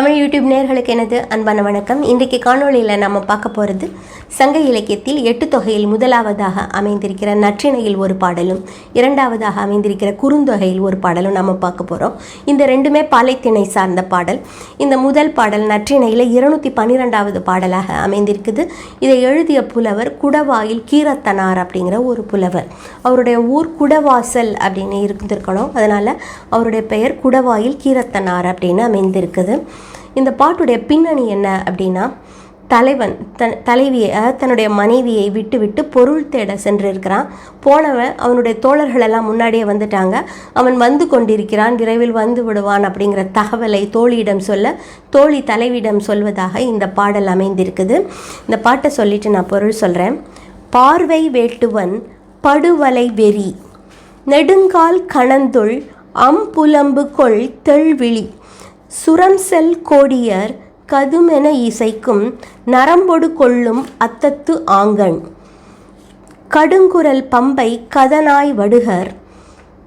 Tamil YouTube நேர்களுக்கு எனது அன்பான வணக்கம். இன்றைக்கு காணொளியில் நம்ம பார்க்க போகிறது சங்க இலக்கியத்தில் எட்டு தொகையில் முதலாவதாக அமைந்திருக்கிற நற்றிணையில் ஒரு பாடலும் இரண்டாவதாக அமைந்திருக்கிற குறுந்தொகையில் ஒரு பாடலும் நம்ம பார்க்க போகிறோம் இந்த ரெண்டுமே பாலைத்திணை சார்ந்த பாடல். இந்த முதல் பாடல் நற்றிணையில் இருநூற்றி பன்னிரெண்டாவது பாடலாக அமைந்திருக்குது. இதை எழுதிய புலவர் குடவாயில் கீரத்தனார் அப்படிங்கிற ஒரு புலவர். அவருடைய ஊர் குடவாசல் அப்படின்னு இருந்திருக்கணும். அதனால் அவருடைய பெயர் குடவாயில் கீரத்தனார் அப்படின்னு அமைந்திருக்குது. இந்த பாட்டுடைய பின்னணி என்ன அப்படின்னா தலைவன் தன் தலைவியை தன்னுடைய மனைவியை விட்டு விட்டு பொருள் தேட சென்றிருக்கிறான். போனவன் அவனுடைய தோழர்கள் எல்லாம் முன்னாடியே வந்துட்டாங்க. அவன் வந்து கொண்டிருக்கிறான் விரைவில் வந்து விடுவான் அப்படிங்கிற தகவலை தோழியிடம் சொல்ல தோழி தலைவியிடம் சொல்வதாக இந்த பாடல் அமைந்திருக்குது. இந்த பாட்டை சொல்லிட்டு நான் பொருள் சொல்கிறேன் பார்வை வேட்டுவன் படுவலை வெறி நெடுங்கால் கணந்துள் அம்புலம்பு கொள் தெள்விழி சுரம்செல் கோடியர் கதுமென இசைக்கும் நரம்பொடு கொள்ளும் அத்தத்து ஆங்கண். கடுங்குரல் பம்பை கதனாய் வடுகர்.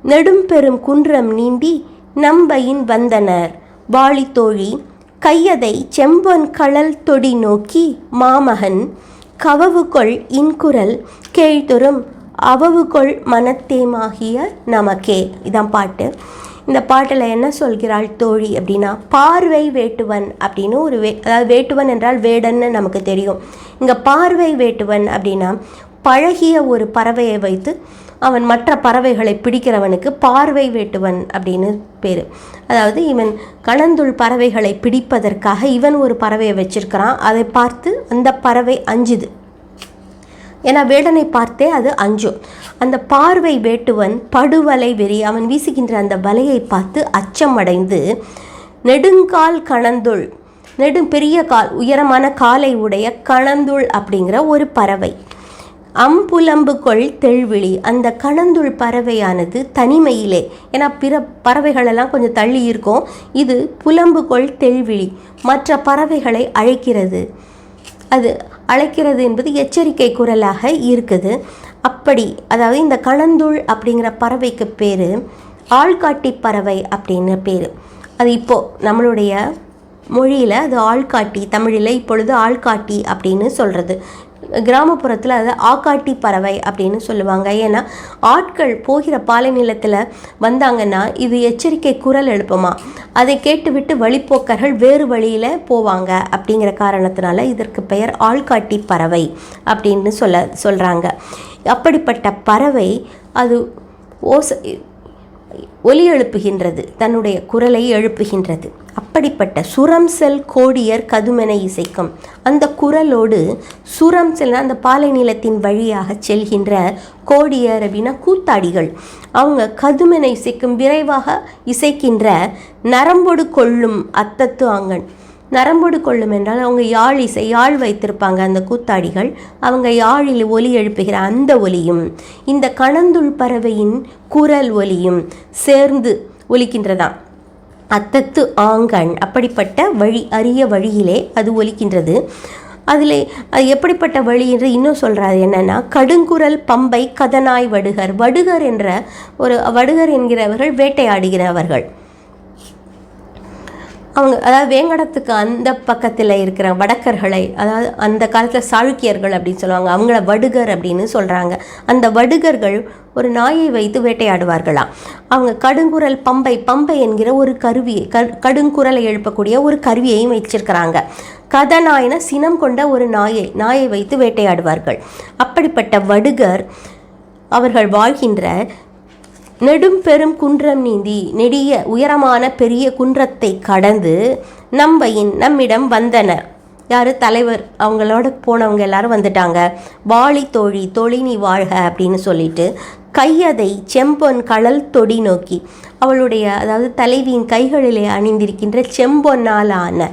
நெடும்பெரும் குன்றம் நீண்டி நம்பையின் வந்தனர். வாளித்தோழி கையதை செம்பொன் களல் தொடி நோக்கி மாமகன். கவவுகொள் இன்குரல் கேழ்தொரும் அவவுகொள் மனத்தேமாகிய நமக்கே. இதான் பாட்டு. இந்த பாட்டில் என்ன சொல்கிறாள் தோழி அப்படின்னா பார்வை வேட்டுவன் அப்படின்னு ஒரு வே அதாவது வேட்டுவன் என்றால் வேடன்னு நமக்கு தெரியும். இங்கே பார்வை வேட்டுவன் அப்படின்னா பழகிய ஒரு பறவையை வைத்து அவன் மற்ற பறவைகளை பிடிக்கிறவனுக்கு பார்வை வேட்டுவன் அப்படின்னு பேர். அதாவது இவன் கணந்துள் பறவைகளை பிடிப்பதற்காக இவன் ஒரு பறவையை வச்சிருக்கிறான். அதை பார்த்து அந்த பறவை அஞ்சுது. ஏன்னா வேடனை பார்த்தே அது அஞ்சும் அந்த பார்வை வேட்டுவன் படுவலை வெறி அவன் வீசுகின்ற அந்த வலையை பார்த்து அச்சம் அடைந்து நெடுங்கால் கணந்துள் நெடும் பெரிய கால் உயரமான காலை உடைய கணந்துள் அப்படிங்கிற ஒரு பறவை. அம்புலம்பு கொள் தெள்விழி அந்த கணந்துள் பறவையானது தனிமையிலே ஏன்னா பிற பறவைகளெல்லாம் கொஞ்சம் தள்ளி இருக்கும் இது புலம்புகொள் தெள்விழி மற்ற பறவைகளை அழைக்கிறது. அது அழைக்கிறது என்பது எச்சரிக்கை குரலாக இருக்குது. அப்படி அதாவது இந்த கணந்துள் அப்படிங்கிற பறவைக்கு பேர் ஆள்காட்டி பறவை அப்படின்னு பேர். அது இப்போது நம்மளுடைய மொழியில் அது ஆள்காட்டி தமிழில் இப்பொழுது ஆள்காட்டி அப்படின்னு சொல்கிறது கிராமப்புறத்தில் அதை ஆக்காட்டி பறவை அப்படின்னு சொல்லுவாங்க. ஏன்னா ஆட்கள் போகிற பாலை நிலத்தில் வந்தாங்கன்னா இது எச்சரிக்கை குரல் எழுப்புமா? அதை கேட்டுவிட்டு வழிப்போக்கர்கள் வேறு வழியில் போவாங்க அப்படிங்கிற காரணத்தினால இதற்கு பெயர் ஆள்காட்டி பறவை அப்படின்னு சொல்ல சொல்கிறாங்க அப்படிப்பட்ட பறவை அது ஓசை ஒலி எழுப்புகின்றது தன்னுடைய குரலை எழுப்புகின்றது. அப்படிப்பட்ட சுரம் செல் கோடியர் கதுமென இசைக்கும் அந்த குரலோடு சுரம் செல் அந்த பாலை நிலத்தின் வழியாக செல்கின்ற கோடியர் அப்படின்னா கூத்தாடிகள் அவங்க கதுமென இசைக்கும் விரைவாக இசைக்கின்ற நரம்பொடு கொள்ளும் அத்தத்து ஆங்கன். நரம்போடு கொள்ளும் என்றால் அவங்க யாழ் இசை யாழ் வைத்திருப்பாங்க அந்த கூத்தாடிகள். அவங்க யாழில் ஒலி எழுப்புகிற அந்த ஒலியும் இந்த கணந்துள் பறவையின் குரல் ஒலியும் சேர்ந்து ஒலிக்கின்றதாம். அத்தத்து ஆங்கண் அப்படிப்பட்ட வழி அரிய வழியிலே அது ஒலிக்கின்றது. அதில் அது எப்படிப்பட்ட வழி என்று இன்னும் சொல்கிறாரு என்னென்னா கடுங்குரல் பம்பை கதனாய் வடுகர். வடுகர் என்ற ஒரு வடுகர் என்கிறவர்கள் வேட்டையாடுகிறவர்கள். அவங்க அதாவது வேங்கடத்துக்கு அந்த பக்கத்தில் இருக்கிற வடக்கர்களை அதாவது அந்த காலத்தில் சாளுக்கியர்கள் அப்படின்னு சொல்லுவாங்க அவங்கள வடுகர் அப்படின்னு சொல்கிறாங்க அந்த வடுகர்கள் ஒரு நாயை வைத்து வேட்டையாடுவார்களாம். அவங்க கடுங்குரல் பம்பை பம்பை என்கிற ஒரு கருவியை க கடுங்குரலை எழுப்பக்கூடிய ஒரு கருவியையும் வச்சிருக்கிறாங்க கதநாயின சினம் கொண்ட ஒரு நாயை நாயை வைத்து வேட்டையாடுவார்கள். அப்படிப்பட்ட வடுகர் அவர்கள் வாழ்கின்ற நெடும் பெரும் குன்றம் நீந்தி நெடிய உயரமான பெரிய குன்றத்தை கடந்து நம்பையின் நம்மிடம் வந்தனர் யார்? தலைவர். அவங்களோட போனவங்க எல்லாரும் வந்துட்டாங்க. வாழி தோழி தொழினி வாழ்க அப்படின்னு சொல்லிட்டு கையதை செம்பொன் கடல் தொடி நோக்கி அவளுடைய அதாவது தலைவியின் கைகளிலே அணிந்திருக்கின்ற செம்பொன்னால் ஆன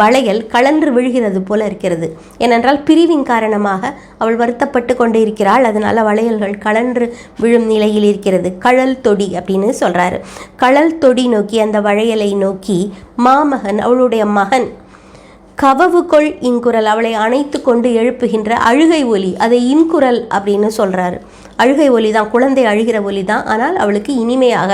வளையல் கலன்று விழுகிறது போல இருக்கிறது. ஏனென்றால் பிரிவின் காரணமாக அவள் வருத்தப்பட்டு கொண்டு இருக்கிறாள். அதனால் வளையல்கள் கலன்று விழும் நிலையில் இருக்கிறது. கழல் தொடி அப்படின்னு சொல்கிறாரு கழல் தொடி நோக்கி அந்த வளையலை நோக்கி மாமகன் அவளுடைய மகன் கவவுக்குள் இன்குரல் அவளை அணைத்து கொண்டு எழுப்புகின்ற அழுகை ஒலி. அதை இன்குரல் அப்படின்னு சொல்கிறாரு அழுகை ஒலி தான் குழந்தை அழுகிற ஒலி தான் ஆனால் அவளுக்கு இனிமையாக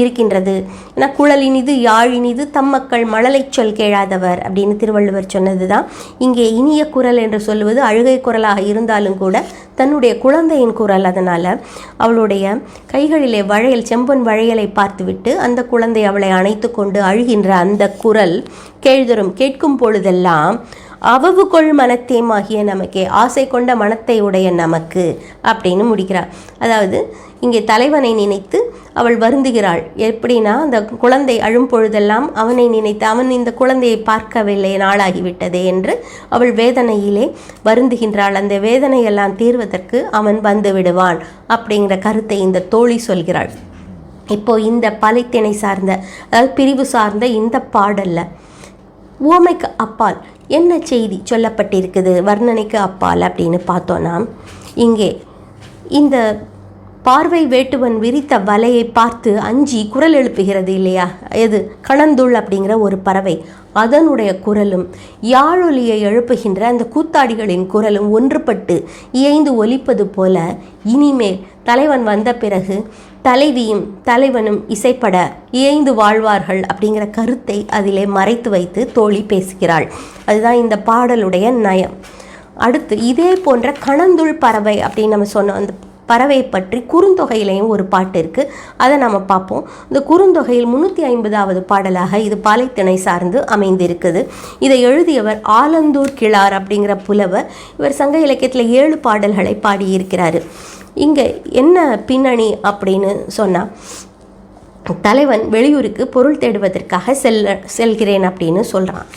இருக்கின்றது. ஏன்னா குழலினிது யாழினிது யாழ் இனிது தம்மக்கள் மழலை சொல் கேளாதவர் அப்படின்னு திருவள்ளுவர் சொன்னது தான் இங்கே இனிய குரல் என்று சொல்லுவது அழுகை குரலாக இருந்தாலும் கூட தன்னுடைய குழந்தையின் குரல் அதனால் அவளுடைய கைகளிலே வளையல் செம்பன் வளையலை பார்த்துவிட்டு அந்த குழந்தை அவளை அணைத்து கொண்டு அழுகின்ற அந்த குரல் கேழ்தரும் கேட்கும் பொழுதெல்லாம் அவவு கொள் மனத்தேமாகிய நமக்கே ஆசை கொண்ட மனத்தை உடைய நமக்கு அப்படின்னு முடிக்கிறார். அதாவது இங்கே தலைவனை நினைத்து அவள் வருந்துகிறாள். எப்படின்னா அந்த குழந்தை அழும் பொழுதெல்லாம் அவனை நினைத்து அவன் இந்த குழந்தையை பார்க்கவில்லை நாளாகிவிட்டதே என்று அவள் வேதனையிலே வருந்துகின்றாள். அந்த வேதனையெல்லாம் தீர்வதற்கு அவன் வந்து விடுவான் அப்படிங்கிற கருத்தை இந்த தோழி சொல்கிறாள். இப்போ இந்த பலைத்திணை சார்ந்த அதாவது பிரிவு சார்ந்த இந்த பாடல்ல ஓமைக்கு அப்பால் என்ன செய்தி சொல்லப்பட்டிருக்குது? வர்ணனைக்கு அப்பால் அப்படின்னு பார்த்தோன்னா இங்கே இந்த பார்வை வேட்டுவன் விரித்த வலையை பார்த்து அஞ்சி குரல் எழுப்புகிறது இல்லையா? எது? கணந்துள் அப்படிங்கிற ஒரு பறவை. அதனுடைய குரலும் யாழொலியை எழுப்புகின்ற அந்த கூத்தாடிகளின் குரலும் ஒன்றுபட்டு இயைந்து ஒலிப்பது போல இனிமேல் தலைவன் வந்த பிறகு தலைவியும் தலைவனும் இசைப்பட இயைந்து வாழ்வார்கள் அப்படிங்கிற கருத்தை அதிலே மறைத்து வைத்து தோழி பேசுகிறாள். அதுதான் இந்த பாடலுடைய நயம். அடுத்து இதே போன்ற கணந்துள் பறவை அப்படின்னு நம்ம சொன்னோம். அந்த பறவையை பற்றி குறுந்தொகையிலையும் ஒரு பாட்டு இருக்குது அதை நம்ம பார்ப்போம். இந்த குறுந்தொகையில் முந்நூற்றி ஐம்பதாவது பாடலாக இது பாலைத்திணை சார்ந்து அமைந்திருக்குது. இதை எழுதியவர் ஆலந்தூர் கிழார் அப்படிங்கிற புலவர். இவர் சங்க இலக்கியத்தில் ஏழு பாடல்களை பாடியிருக்கிறாரு. இங்கே என்ன பின்னணி அப்படின்னு சொன்னால் தலைவன் வெளியூருக்கு பொருள் தேடுவதற்காக செல்ல செல்கிறேன் அப்படின்னு சொல்கிறான்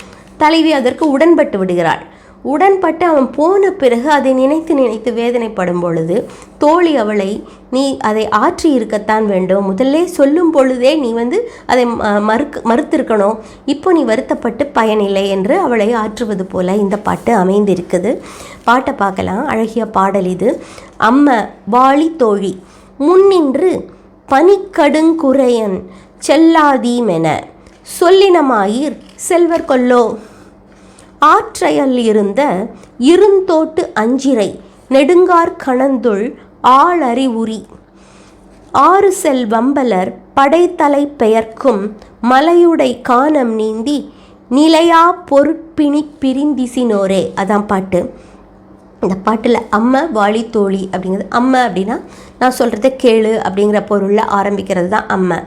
தலைவி அதற்கு உடன்பட்டு விடுகிறாள். உடன்பட்டு அவன் போன பிறகு அதை நினைத்து நினைத்து வேதனைப்படும் பொழுது தோழி அவளை நீ அதை ஆற்றி இருக்கத்தான் வேண்டும். முதல்ல சொல்லும் பொழுதே நீ வந்து அதை ம- மறுக்க மறுத்திருக்கணும். இப்போ நீ வருத்தப்பட்டு பயனில்லை என்று அவளை ஆற்றுவது போல இந்த பாட்டு அமைந்திருக்குது. பாட்டை பார்க்கலாம். அழகிய பாடல் இது. அம்ம வாளி தோழி முன்னின்று பனிக்கடுங்குறையன் செல்லாதீமென. சொல்லினமாயிர் செல்வர் கொல்லோ ஆற்றையல் இருந்த இருந்தோட்டு அஞ்சிரை நெடுங்கார் கணந்துள் ஆளறிவுரி ஆறு செல் வம்பலர் படைத்தலை பெயர்க்கும் மலையுடை காணம் நீந்தி நிலையா பொருட்பிணி பிரிந்திசினோரே. அதான் பாட்டு. இந்த பாட்டில் அம்மை வாளி தோழி அப்படிங்கிறது அம்மை அப்படின்னா நான் சொல்கிறத கேளு அப்படிங்கிற பொருளில் ஆரம்பிக்கிறது தான் அம்மை.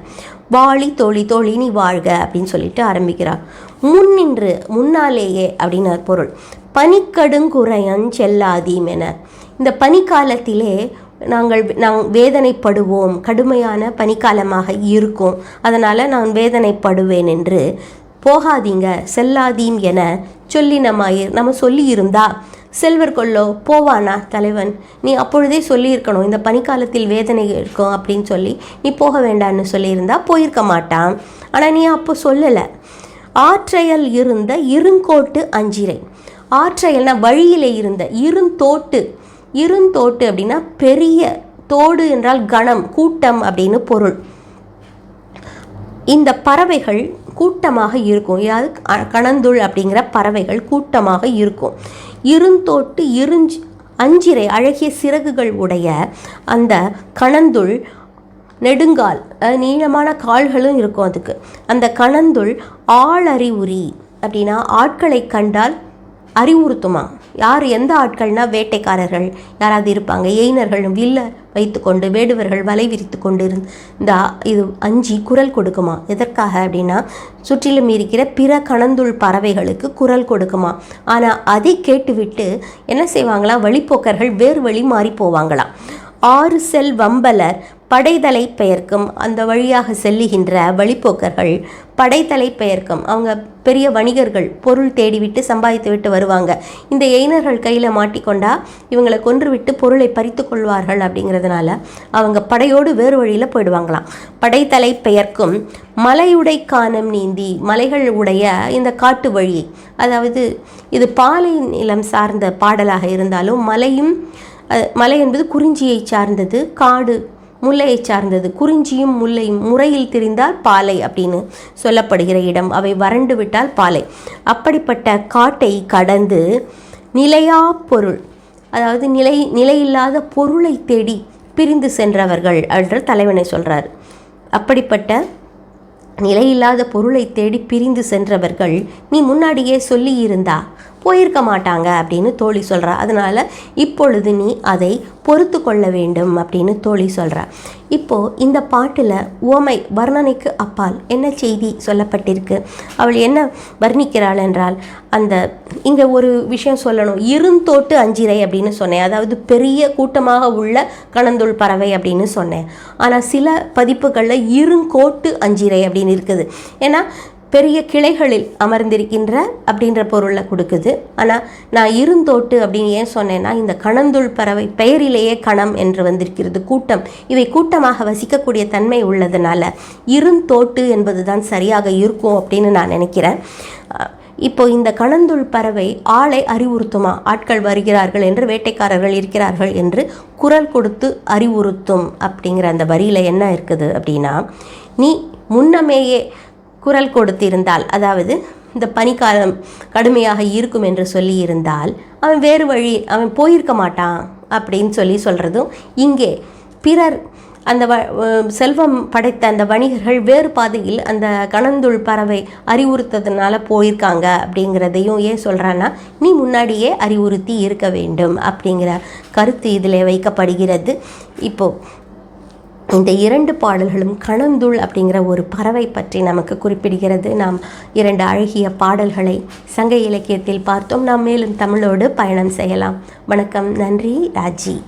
வாழி தோழி தோழி நீ வாழ்க அப்படின்னு சொல்லிட்டு ஆரம்பிக்கிறார். முன்னின்று முன்னாலேயே அப்படின்னு பொருள். பனிக்கடுங்குறையன் செல்லாதீம் என. இந்த பனிக்காலத்திலே நாங்கள் நாங்கள் வேதனைப்படுவோம். கடுமையான பனிக்காலமாக இருக்கும். அதனால் நான் வேதனைப்படுவேன் என்று போகாதீங்க செல்லாதீம் என சொல்லினமாயிர் நம்ம சொல்லியிருந்தா செல்வர் கொல்லோ போவானா தலைவன்? நீ அப்பொழுதே சொல்லியிருக்கணும் இந்த பனிக்காலத்தில் வேதனை இருக்கும் அப்படின்னு சொல்லி. நீ போக வேண்டான்னு சொல்லியிருந்தா போயிருக்க மாட்டான். ஆனால் நீ அப்போ சொல்லலை. ஆற்றையல் இருந்த இருங்கோட்டு அஞ்சிரை ஆற்றையல்னா வழியிலே இருந்த இருந்தோட்டு. இருந்தோட்டு அப்படின்னா பெரிய தோடு என்றால் கணம் கூட்டம் அப்படின்னு பொருள். இந்த பறவைகள் கூட்டமாக இருக்கும். யாரு? கணந்துள் அப்படிங்கிற பறவைகள் கூட்டமாக இருக்கும். இருந்தோட்டு இருஞ்ச் அஞ்சிரை அழகிய சிறகுகள் உடைய அந்த கணந்துள் நெடுங்கால் நீளமான கால்களும் இருக்கும் அதுக்கு. அந்த கணந்துள் ஆளறிவுரி அப்படின்னா ஆட்களை கண்டால் அறிவுறுத்துமா? யார் எந்த ஆட்கள்னா வேட்டைக்காரர்கள்? யாராவது இருப்பாங்க? எயினர்கள் வில்ல வைத்துக்கொண்டு வேடுவர்கள் வலை விரித்து கொண்டு இருந்து இந்த இது அஞ்சு குரல் கொடுக்குமா? எதற்காக அப்படின்னா சுற்றிலும் இருக்கிற பிற கணந்துள் பறவைகளுக்கு குரல் கொடுக்குமா? ஆனால் அதை கேட்டுவிட்டு என்ன செய்வாங்களாம் வழிப்போக்கர்கள் வேறு வழி மாறி போவாங்களாம் ஆறு செல் வம்பலர் படைதலை பெயர்க்கும் அந்த வழியாக செல்லுகின்ற வழிப்போக்கர்கள் படைத்தலை பெயர்க்கும். அவங்க பெரிய வணிகர்கள் பொருள் தேடிவிட்டு சம்பாதித்து விட்டு வருவாங்க. இந்த எயினர்கள் கையில் மாட்டிக்கொண்டா இவங்களை கொன்றுவிட்டு பொருளை பறித்து கொள்வார்கள் அப்படிங்கிறதுனால அவங்க படையோடு வேறு வழியில் போயிடுவாங்களாம். படைத்தலை பெயர்க்கும் மலையுடை காணம் நீந்தி மலைகள் உடைய இந்த காட்டு வழி அதாவது இது பாலை நிலம் சார்ந்த பாடலாக இருந்தாலும் மலையும் மலை என்பது குறிஞ்சியை சார்ந்தது காடு முல்லையை சார்ந்தது. குறிஞ்சியும் முல்லையும் முறையில் திரிந்தால் பாலை அப்படின்னு சொல்லப்படுகிற இடம். அவை வறண்டு விட்டால் பாலை. அப்படிப்பட்ட காட்டை கடந்து நிலையா பொருள் அதாவது நிலை நிலையில்லாத பொருளை தேடி பிரிந்து சென்றவர்கள் என்ற தலைவனை சொல்கிறார் அப்படிப்பட்ட நிலையில்லாத பொருளை தேடி பிரிந்து சென்றவர்கள் நீ முன்னாடியே சொல்லியிருந்தா போயிருக்க மாட்டாங்க அப்படின்னு தோழி சொல்கிறா அதனால் இப்பொழுது நீ அதை பொறுத்து கொள்ள வேண்டும் அப்படின்னு தோழி சொல்கிறா இப்போது இந்த பாட்டில் உவமை வர்ணனைக்கு அப்பால் என்ன செய்தி சொல்லப்பட்டிருக்கு? அவள் என்ன வர்ணிக்கிறாள் என்றால் அந்த இங்கே ஒரு விஷயம் சொல்லணும். இருந்தோட்டு அஞ்சிரை அப்படின்னு சொன்னேன். அதாவது பெரிய கூட்டமாக உள்ள கணந்துள் பறவை அப்படின்னு சொன்னேன். ஆனால் சில பதிப்புகளில் இருங்கோட்டு அஞ்சிரை அப்படின்னு இருக்குது. ஏன்னா பெரிய கிளைகளில் அமர்ந்திருக்கின்ற அப்படின்ற பொருளை கொடுக்குது. ஆனால் நான் இருந்தோட்டு அப்படின்னு ஏன் சொன்னேன்னா இந்த கணந்துள் பறவை பெயரிலேயே கணம் என்று வந்திருக்கிறது கூட்டம். இவை கூட்டமாக வசிக்கக்கூடிய தன்மை உள்ளதுனால இருந்தோட்டு என்பது தான் சரியாக இருக்கும் அப்படின்னு நான் நினைக்கிறேன். இப்போ இந்த கணந்துள் பறவை ஆளை அறிவுறுத்துமா? ஆட்கள் வருகிறார்கள் என்று வேட்டைக்காரர்கள் இருக்கிறார்கள் என்று குரல் கொடுத்து அறிவுறுத்தும் அப்படிங்கிற அந்த வரியில் என்ன இருக்குது அப்படின்னா நீ முன்னமேயே குரல் கொடுத்திருந்தால் அதாவது இந்த பனிக்காலம் கடுமையாக இருக்கும் என்று சொல்லியிருந்தால் அவன் வேறு வழி அவன் போயிருக்க மாட்டான் அப்படின்னு சொல்லி சொல்கிறதும் இங்கே. பிறர் அந்த வ செல்வம் படைத்த அந்த வணிகர்கள் வேறு பாதையில் அந்த கணந்துள் பறவை அறிவுறுத்ததுனால போயிருக்காங்க அப்படிங்கிறதையும் ஏன் சொல்கிறான்னா நீ முன்னாடியே அறிவுறுத்தி இருக்க வேண்டும் அப்படிங்கிற கருத்து இதில் வைக்கப்படுகிறது. இப்போது இந்த இரண்டு பாடல்களும் கணந்துள் அப்படிங்கிற ஒரு பறவை பற்றி நமக்கு குறிப்பிடுகிறது. நாம் இரண்டு அழகிய பாடல்களை சங்க இலக்கியத்தில் பார்த்தோம். நாம் மேலும் தமிழோடு பயணம் செய்யலாம். வணக்கம். நன்றி. ராஜி.